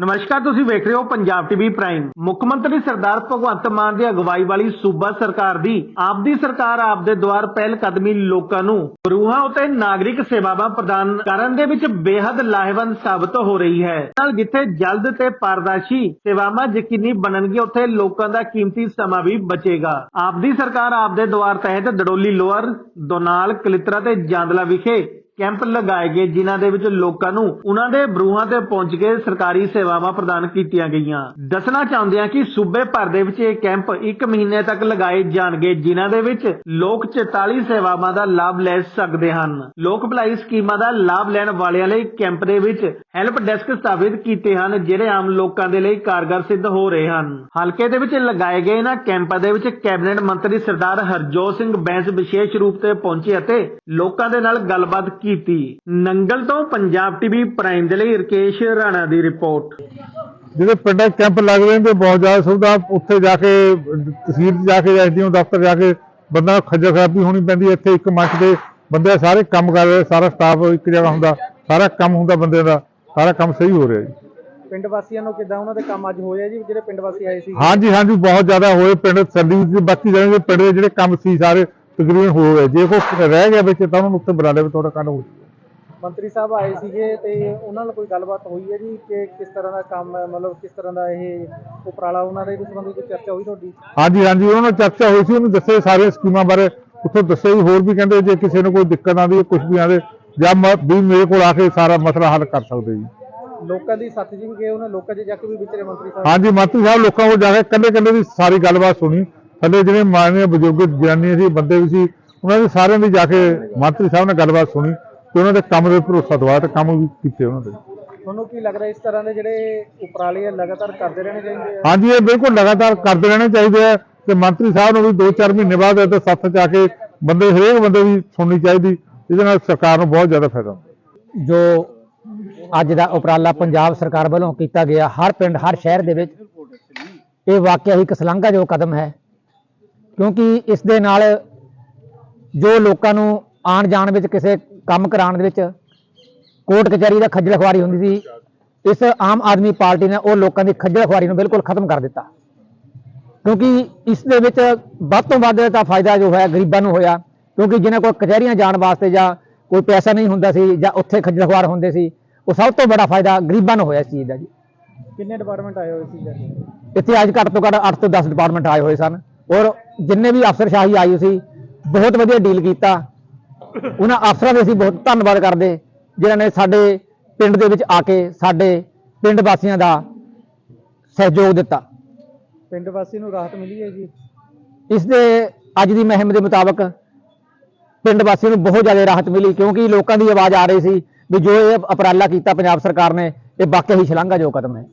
ਨਮਸਕਾਰ, ਤੁਸੀਂ ਵੇਖ ਰਹੇ ਹੋ ਪੰਜਾਬ ਟੀਵੀ ਪ੍ਰਾਈਮ। ਮੁੱਖ ਮੰਤਰੀ ਸਰਦਾਰ ਭਗਵੰਤ ਮਾਨ ਦੀ ਅਗਵਾਈ ਵਾਲੀ ਸੂਬਾ ਸਰਕਾਰ ਦੀ ਆਪਦੀ ਸਰਕਾਰ ਆਪ ਦੁਆਰ ਪਹਿਲ ਕਦਮੀ ਲੋਕਾਂ ਨੂੰ ਰੂਹਾਂ ਉਤੇ ਨਾਗਰਿਕ ਸੇਵਾਵਾਂ ਪ੍ਰਦਾਨ ਕਰਨ ਦੇ ਵਿੱਚ ਬੇहद ਲਾਹੇਵੰਦ ਸਾਬਤ ਹੋ ਰਹੀ ਹੈ। ਨਾਲ ਜਿੱਥੇ ਜਲਦ ਤੇ ਪਾਰਦਰਸ਼ੀ ਸੇਵਾਵਾਂ ਯਕੀਨੀ ਬਣਨਗੀਆਂ, ਉਥੇ ਲੋਕਾਂ ਦਾ ਕੀਮਤੀ ਸਮਾਂ ਵੀ ਬਚੇਗਾ। ਆਪਦੀ ਸਰਕਾਰ ਆਪ ਦੇ ਦੁਆਰ ਤਹਿਤ ਦੜੋਲੀ ਲੋਅਰ, ਦੋਨਾਲ, ਕਲਿਤਰਾ ਤੇ ਜਾਂਦਲਾ ਵਿਖੇ ਕੈਂਪ ਲਗਾਏ ਗਏ, ਜਿਨ੍ਹਾਂ ਦੇ ਵਿੱਚ ਲੋਕਾਂ ਨੂੰ ਉਹਨਾਂ ਦੇ ਬਰੂਹਾਂ ਤੇ ਪਹੁੰਚ ਕੇ ਸਰਕਾਰੀ ਸੇਵਾਵਾਂ ਪ੍ਰਦਾਨ ਕੀਤੀਆਂ ਗਈਆਂ। ਦੱਸਣਾ ਚਾਹੁੰਦੇ ਹਾਂ ਕਿ ਸੂਬੇ ਭਰ ਦੇ ਵਿੱਚ ਇਹ ਕੈਂਪ 1 ਮਹੀਨੇ ਤੱਕ ਲਗਾਏ ਜਾਣਗੇ, ਜਿਨ੍ਹਾਂ ਦੇ ਵਿੱਚ ਲੋਕ 44 ਸੇਵਾਵਾਂ ਦਾ ਲਾਭ ਲੈ ਸਕਦੇ ਹਨ। ਲੋਕ ਭਲਾਈ ਸਕੀਮਾਂ ਦਾ ਲਾਭ ਲੈਣ ਵਾਲਿਆਂ ਲਈ ਕੈਂਪ ਦੇ ਵਿੱਚ ਹੈਲਪ ਡੈਸਕ ਸਥਾਪਿਤ ਕੀਤੇ ਹਨ, ਜਿਹੜੇ ਆਮ ਲੋਕਾਂ ਦੇ ਲਈ ਕਾਰਗਰ ਸਿੱਧ ਹੋ ਰਹੇ ਹਨ। ਹਲਕੇ ਦੇ ਵਿੱਚ ਲਗਾਏ ਗਏ ਇਹਨਾਂ ਕੈਂਪਾਂ ਦੇ ਵਿੱਚ ਕੈਬਨਿਟ ਮੰਤਰੀ ਸਰਦਾਰ ਹਰਜੋਤ ਸਿੰਘ ਬੈਂਸ ਵਿਸ਼ੇਸ਼ ਰੂਪ ਤੇ ਪਹੁੰਚੇ ਅਤੇ ਲੋਕਾਂ ਦੇ ਨਾਲ ਗੱਲਬਾਤ ਕੀਤੀ ਨੰਗਲ ਤੋਂ ਪੰਜਾਬ ਟੀਵੀ ਪ੍ਰਾਈਮ ਦੇ ਲਈ ਰਕੇਸ਼ ਰਾਣਾ ਦੀ ਰਿਪੋਰਟ। ਜਿਹੜੇ ਪਿੰਡਾਂ ਕੈਂਪ ਲੱਗਦੇ ਨੇ ਤੇ ਬਹੁਤ ਜ਼ਿਆਦਾ ਸੁਵਿਧਾ ਉੱਥੇ ਜਾ ਕੇ ਤਹਿਸੀਲ ਜਾ ਕੇ ਐਸਡੀਓ ਦਫ਼ਤਰ ਜਾ ਕੇ ਬੰਦਾ ਖੱਜਲ ਖਰਾਬੀ ਹੋਣੀ ਪੈਂਦੀ ਇੱਥੇ ਇੱਕ ਮੰਚ ਦੇ ਬੰਦੇ ਸਾਰੇ ਕੰਮ ਕਰ ਰਹੇ ਸਾਰਾ ਸਟਾਫ ਇੱਕ ਜਗ੍ਹਾ ਹੁੰਦਾ ਸਾਰਾ ਕੰਮ ਹੁੰਦਾ ਬੰਦੇ ਦਾ ਸਾਰਾ ਕੰਮ ਸਹੀ ਹੋ ਰਿਹਾ ਜੀ। ਪਿੰਡ ਵਾਸੀਆਂ ਨੂੰ ਕਿਦਾਂ ਉਹਨਾਂ ਦੇ ਕੰਮ ਅੱਜ ਹੋਏ ਆ ਜੀ? ਜਿਹੜੇ ਪਿੰਡ ਵਾਸੀ ਆਏ ਸੀ। ਹਾਂਜੀ ਹਾਂਜੀ ਬਹੁਤ ਜ਼ਿਆਦਾ ਹੋਏ। ਪਿੰਡ ਤਸੱਲੀ ਚ ਬਾਕੀ ਜਿਹੜੇ ਪਿੰਡ ਦੇ ਜਿਹੜੇ ਕੰਮ ਸੀ ਸਾਰੇ ਤਕਰੀਬਨ ਹੋ ਗਏ ਜੇ ਕੋਈ ਰਹਿ ਗਿਆ ਵਿੱਚ ਤਾਂ ਉਹਨਾਂ ਉੱਥੇ ਬੁਲਾ ਲਿਆ ਵੀ ਤੁਹਾਡਾ ਕੰਮ ਹੋ ਜਾਊ। ਮੰਤਰੀ ਸਾਹਿਬ ਆਏ ਸੀਗੇ ਤੇ ਉਹਨਾਂ ਨਾਲ ਕੋਈ ਗੱਲਬਾਤ ਹੋਈ ਹੈ ਜੀ ਕਿ ਕਿਸ ਤਰ੍ਹਾਂ ਦਾ ਕੰਮ ਹੈ ਮਤਲਬ ਕਿਸ ਤਰ੍ਹਾਂ ਦਾ ਇਹ ਉਪਰਾਲਾ ਉਹਨਾਂ ਦੇ ਸੰਬੰਧੀ ਕੋਈ ਚਰਚਾ ਹੋਈ ਤੁਹਾਡੀ? ਹਾਂਜੀ ਹਾਂਜੀ ਉਹਨਾਂ ਨਾਲ ਚਰਚਾ ਹੋਈ ਸੀ ਉਹਨੂੰ ਦੱਸੇ ਸਾਰੀਆਂ ਸਕੀਮਾਂ ਬਾਰੇ। ਉੱਥੋਂ ਦੱਸੇ ਵੀ ਹੋਰ ਵੀ ਕਹਿੰਦੇ ਜੇ ਕਿਸੇ ਨੂੰ ਕੋਈ ਦਿੱਕਤ ਆਉਂਦੀ ਹੈ ਕੁਝ ਵੀ ਆਉਂਦੇ ਜਾਂ ਮ- ਵੀ ਮੇਰੇ ਕੋਲ ਆ ਕੇ ਸਾਰਾ ਮਸਲਾ ਹੱਲ ਕਰ ਸਕਦੇ ਜੀ। ਲੋਕਾਂ ਦੀ ਸੱਥ ਜੀ ਵੀ ਗਏ ਉਹਨਾਂ ਲੋਕਾਂ 'ਚ ਜਾ ਕੇ ਵੀ ਵਿਚਰੇ ਮੰਤਰੀ ਸਾਹਿਬ? ਹਾਂਜੀ ਮੰਤਰੀ ਸਾਹਿਬ ਲੋਕਾਂ ਕੋਲ ਜਾ ਕੇ ਕੱਲੇ ਕੱਲੇ ਦੀ ਸਾਰੀ ਗੱਲਬਾਤ ਸੁਣੀ। ਥੱਲੇ ਜਿਹੜੇ ਮਾਨਯ ਬਜ਼ੁਰਗ ਜਨਾਨੀਆਂ ਸੀ ਬੰਦੇ ਵੀ ਸੀ ਉਹਨਾਂ ਦੇ ਸਾਰਿਆਂ ਦੀ ਜਾ ਕੇ ਮੰਤਰੀ ਸਾਹਿਬ ਨੇ ਗੱਲਬਾਤ ਸੁਣੀ ਤੇ ਉਹਨਾਂ ਦੇ ਕੰਮ ਦੇ ਭਰੋਸਾ ਦਵਾਇਆ ਤੇ ਕੰਮ ਵੀ ਕੀਤੇ ਉਹਨਾਂ ਦੇ। ਤੁਹਾਨੂੰ ਕੀ ਲੱਗਦਾ ਇਸ ਤਰ੍ਹਾਂ ਦੇ ਜਿਹੜੇ ਉਪਰਾਲੇ ਲਗਾਤਾਰ ਕਰਦੇ ਰਹਿਣੇ ਚਾਹੀਦੇ ਆ? ਹਾਂਜੀ ਇਹ ਬਿਲਕੁਲ ਲਗਾਤਾਰ ਕਰਦੇ ਰਹਿਣੇ ਚਾਹੀਦੇ ਆ ਤੇ ਮੰਤਰੀ ਸਾਹਿਬ ਨੂੰ ਵੀ 2-4 ਮਹੀਨੇ ਬਾਅਦ ਤੇ ਸੱਥ ਚ ਆ ਕੇ ਬੰਦੇ ਹਰੇਕ ਬੰਦੇ ਦੀ ਸੁਣਨੀ ਚਾਹੀਦੀ ਇਹਦੇ ਨਾਲ ਸਰਕਾਰ ਨੂੰ ਬਹੁਤ ਜ਼ਿਆਦਾ ਫਾਇਦਾ ਹੁੰਦਾ। ਜੋ ਅੱਜ ਦਾ ਉਪਰਾਲਾ ਪੰਜਾਬ ਸਰਕਾਰ ਵੱਲੋਂ ਕੀਤਾ ਗਿਆ ਹਰ ਪਿੰਡ ਹਰ ਸ਼ਹਿਰ ਦੇ ਵਿੱਚ ਇਹ ਵਾਕਿਆ ਹੀ ਇੱਕ ਸ਼ਲਾਘਾਯੋਗ ਕਦਮ ਹੈ। ਕਿਉਂਕਿ ਇਸ ਦੇ ਨਾਲ ਜੋ ਲੋਕਾਂ ਨੂੰ ਆਉਣ ਜਾਣ ਵਿੱਚ ਕਿਸੇ ਕੰਮ ਕਰਾਉਣ ਦੇ ਵਿੱਚ ਕੋਰਟ ਕਚਹਿਰੀ ਦਾ ਖੱਜਲ ਖੁਆਰੀ ਹੁੰਦੀ ਸੀ ਇਸ ਆਮ ਆਦਮੀ ਪਾਰਟੀ ਨੇ ਉਹ ਲੋਕਾਂ ਦੀ ਖੱਜਲ ਖੁਆਰੀ ਨੂੰ ਬਿਲਕੁਲ ਖਤਮ ਕਰ ਦਿੱਤਾ। ਕਿਉਂਕਿ ਇਸ ਦੇ ਵਿੱਚ ਵੱਧ ਤੋਂ ਵੱਧ ਤਾਂ ਫਾਇਦਾ ਜੋ ਹੋਇਆ ਗਰੀਬਾਂ ਨੂੰ ਹੋਇਆ ਕਿਉਂਕਿ ਜਿਨ੍ਹਾਂ ਕੋਲ ਕਚਹਿਰੀਆਂ ਜਾਣ ਵਾਸਤੇ ਜਾਂ ਕੋਈ ਪੈਸਾ ਨਹੀਂ ਹੁੰਦਾ ਸੀ ਜਾਂ ਉੱਥੇ ਖੱਜਲ ਖੁਆਰ ਹੁੰਦੇ ਸੀ ਉਹ ਸਭ ਤੋਂ ਬੜਾ ਫਾਇਦਾ ਗਰੀਬਾਂ ਨੂੰ ਹੋਇਆ ਇਸ ਚੀਜ਼ ਦਾ ਜੀ। ਕਿੰਨੇ ਡਿਪਾਰਟਮੈਂਟ ਆਏ ਹੋਏ ਸੀ ਜੀ? ਇੱਥੇ ਅੱਜ ਘੱਟ ਤੋਂ ਘੱਟ 8 ਤੋਂ 10 ਡਿਪਾਰਟਮੈਂਟ ਆਏ ਹੋਏ ਸਨ ਔਰ ਜਿੰਨੇ ਵੀ ਅਫਸਰਸ਼ਾਹੀ ਆਈ ਸੀ ਬਹੁਤ ਵਧੀਆ ਡੀਲ ਕੀਤਾ। ਉਹਨਾਂ ਅਫਸਰਾਂ ਦੇ ਅਸੀਂ ਬਹੁਤ ਧੰਨਵਾਦ ਕਰਦੇ ਜਿਨ੍ਹਾਂ ਨੇ ਸਾਡੇ ਪਿੰਡ ਦੇ ਵਿੱਚ ਆ ਕੇ ਸਾਡੇ ਪਿੰਡ ਵਾਸੀਆਂ ਦਾ ਸਹਿਯੋਗ ਦਿੱਤਾ। ਪਿੰਡ ਵਾਸੀ ਨੂੰ ਰਾਹਤ ਮਿਲੀ ਹੈ ਜੀ? ਇਸ ਦੇ ਅੱਜ ਦੀ ਮਹਿਮ ਦੇ ਮੁਤਾਬਕ ਪਿੰਡ ਵਾਸੀਆਂ ਨੂੰ ਬਹੁਤ ਜ਼ਿਆਦਾ ਰਾਹਤ ਮਿਲੀ ਕਿਉਂਕਿ ਲੋਕਾਂ ਦੀ ਆਵਾਜ਼ ਆ ਰਹੀ ਸੀ ਵੀ ਜੋ ਇਹ ਉਪਰਾਲਾ ਕੀਤਾ ਪੰਜਾਬ ਸਰਕਾਰ ਨੇ ਇਹ ਵਾਕਿਆ ਹੀ ਸ਼ਲਾਘਾਯੋਗ ਕਦਮ ਹੈ।